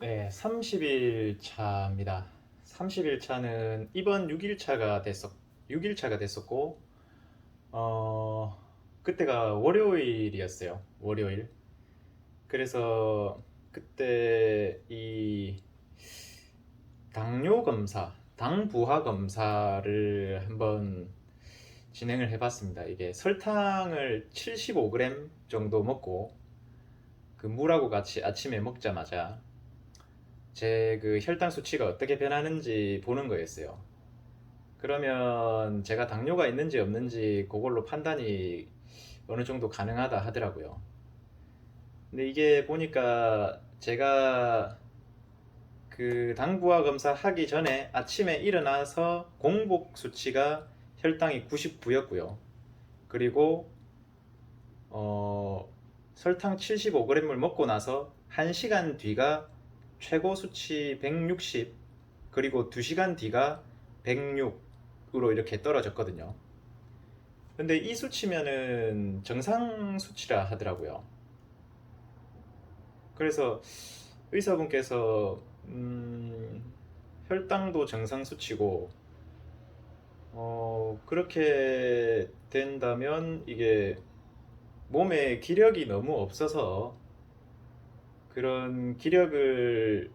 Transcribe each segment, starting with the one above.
네, 30일 차입니다. 30일 차는 이번 6일 차가 됐었 6일 차가 됐었고 어 그때가 월요일이었어요. 월요일. 그래서 그때 이 당뇨 검사, 당 부하 검사를 한번 진행을 해봤습니다. 이게 설탕을 75g 정도 먹고 그 물하고 같이 아침에 먹자마자 제 그 혈당 수치가 어떻게 변하는지 보는 거였어요. 그러면 제가 당뇨가 있는지 없는지 그걸로 판단이 어느 정도 가능하다 하더라고요. 근데 이게 보니까 제가 그 당부화 검사 하기 전에 아침에 일어나서 공복 수치가 혈당이 99였고요. 그리고 어, 설탕 75g을 먹고 나서 1시간 뒤가 최고 수치 160 그리고 2시간 뒤가 106으로 이렇게 떨어졌거든요. 근데 이 수치면은 정상 수치라 하더라고요. 그래서 의사분께서 음, 혈당도 정상 수치고 어, 그렇게 된다면 이게 몸에 기력이 너무 없어서 그런 기력을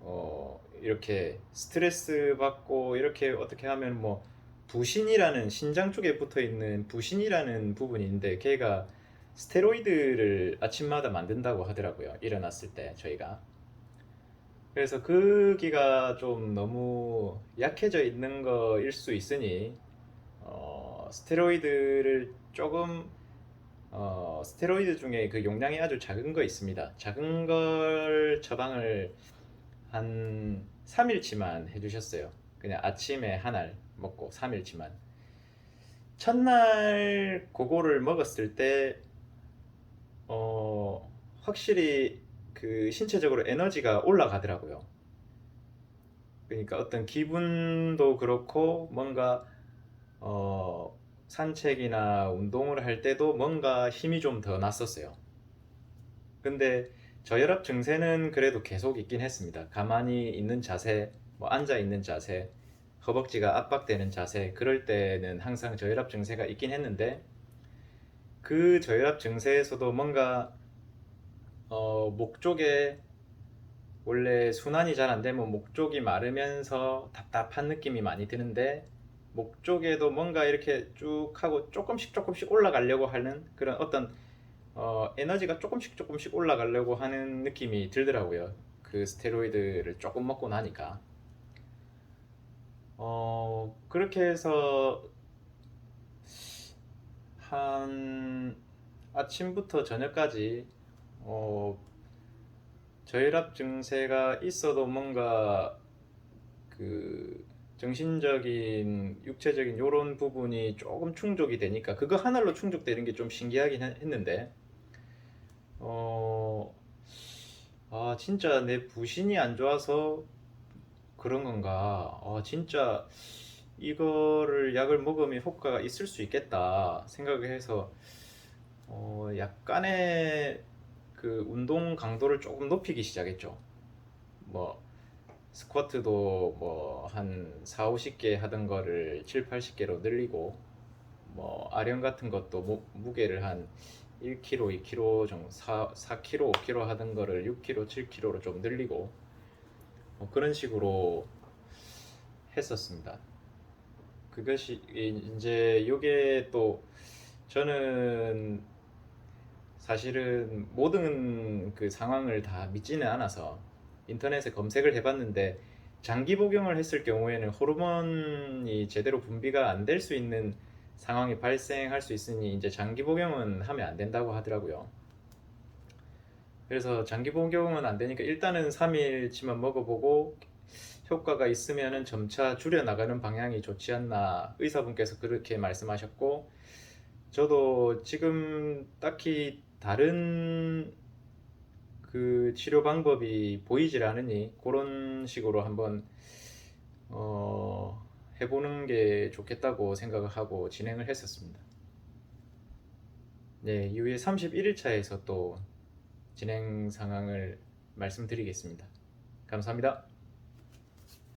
어, 이렇게 스트레스 받고 이렇게 어떻게 하면 뭐 부신이라는 신장 쪽에 붙어 있는 부신이라는 부분인데 걔가 스테로이드를 아침마다 만든다고 하더라고요. 일어났을 때 저희가. 그래서 그 기가 좀 너무 약해져 있는 거일 수 있으니 어, 스테로이드를 조금 어, 스테로이드 중에 그 용량이 아주 작은 거 있습니다. 작은 걸 처방을 한 3일치만 해주셨어요. 그냥 아침에 한 알 먹고 3일치만. 첫날 그거를 먹었을 때, 어, 확실히 그 신체적으로 에너지가 올라가더라고요. 그러니까 어떤 기분도 그렇고 뭔가 어, 산책이나 운동을 할 때도 뭔가 힘이 좀 더 났었어요. 근데 저혈압 증세는 그래도 계속 있긴 했습니다. 가만히 있는 자세, 뭐 앉아 있는 자세, 허벅지가 압박되는 자세, 그럴 때는 항상 저혈압 증세가 있긴 했는데 그 저혈압 증세에서도 뭔가 어, 목 쪽에 원래 순환이 잘 안 되면 목 쪽이 마르면서 답답한 느낌이 많이 드는데 목 쪽에도 뭔가 이렇게 쭉 하고 조금씩 조금씩 올라가려고 하는 그런 어떤 어, 에너지가 조금씩 조금씩 올라가려고 하는 느낌이 들더라고요. 그 스테로이드를 조금 먹고 나니까. 어, 그렇게 해서 한 아침부터 저녁까지 어, 저혈압 증세가 있어도 뭔가 그 정신적인, 육체적인 요런 부분이 조금 충족이 되니까 그거 하나로 충족되는 게 좀 신기하긴 했- 했는데 어, 아 진짜 내 부신이 안 좋아서 그런 건가? 아 진짜 이거를 약을 먹으면 효과가 있을 수 있겠다 생각을 해서 어, 약간의 그 운동 강도를 조금 높이기 시작했죠. 뭐 스쿼트도 뭐 한 4, 50개 하던 거를 7, 80개로 늘리고 뭐 아령 같은 것도 무, 무게를 한 1kg, 2kg 정도 4, 4kg, 5kg 하던 거를 6kg, 7kg로 좀 늘리고 뭐 그런 식으로 했었습니다. 그것이 이제 요게 또 저는 사실은 모든 그 상황을 다 믿지는 않아서 인터넷에 검색을 해봤는데 장기 복용을 했을 경우에는 호르몬이 제대로 분비가 안 될 수 있는 상황이 발생할 수 있으니 이제 장기 복용은 하면 안 된다고 하더라고요. 그래서 장기 복용은 안 되니까 일단은 3일치만 먹어보고 효과가 있으면은 점차 줄여 나가는 방향이 좋지 않나 의사분께서 그렇게 말씀하셨고 저도 지금 딱히 다른 그 치료 방법이 보이질 않으니 그런 식으로 한번 어, 해보는 게 좋겠다고 생각을 하고 진행을 했었습니다. 네, 이후에 31일차에서 또 진행 상황을 말씀드리겠습니다. 감사합니다.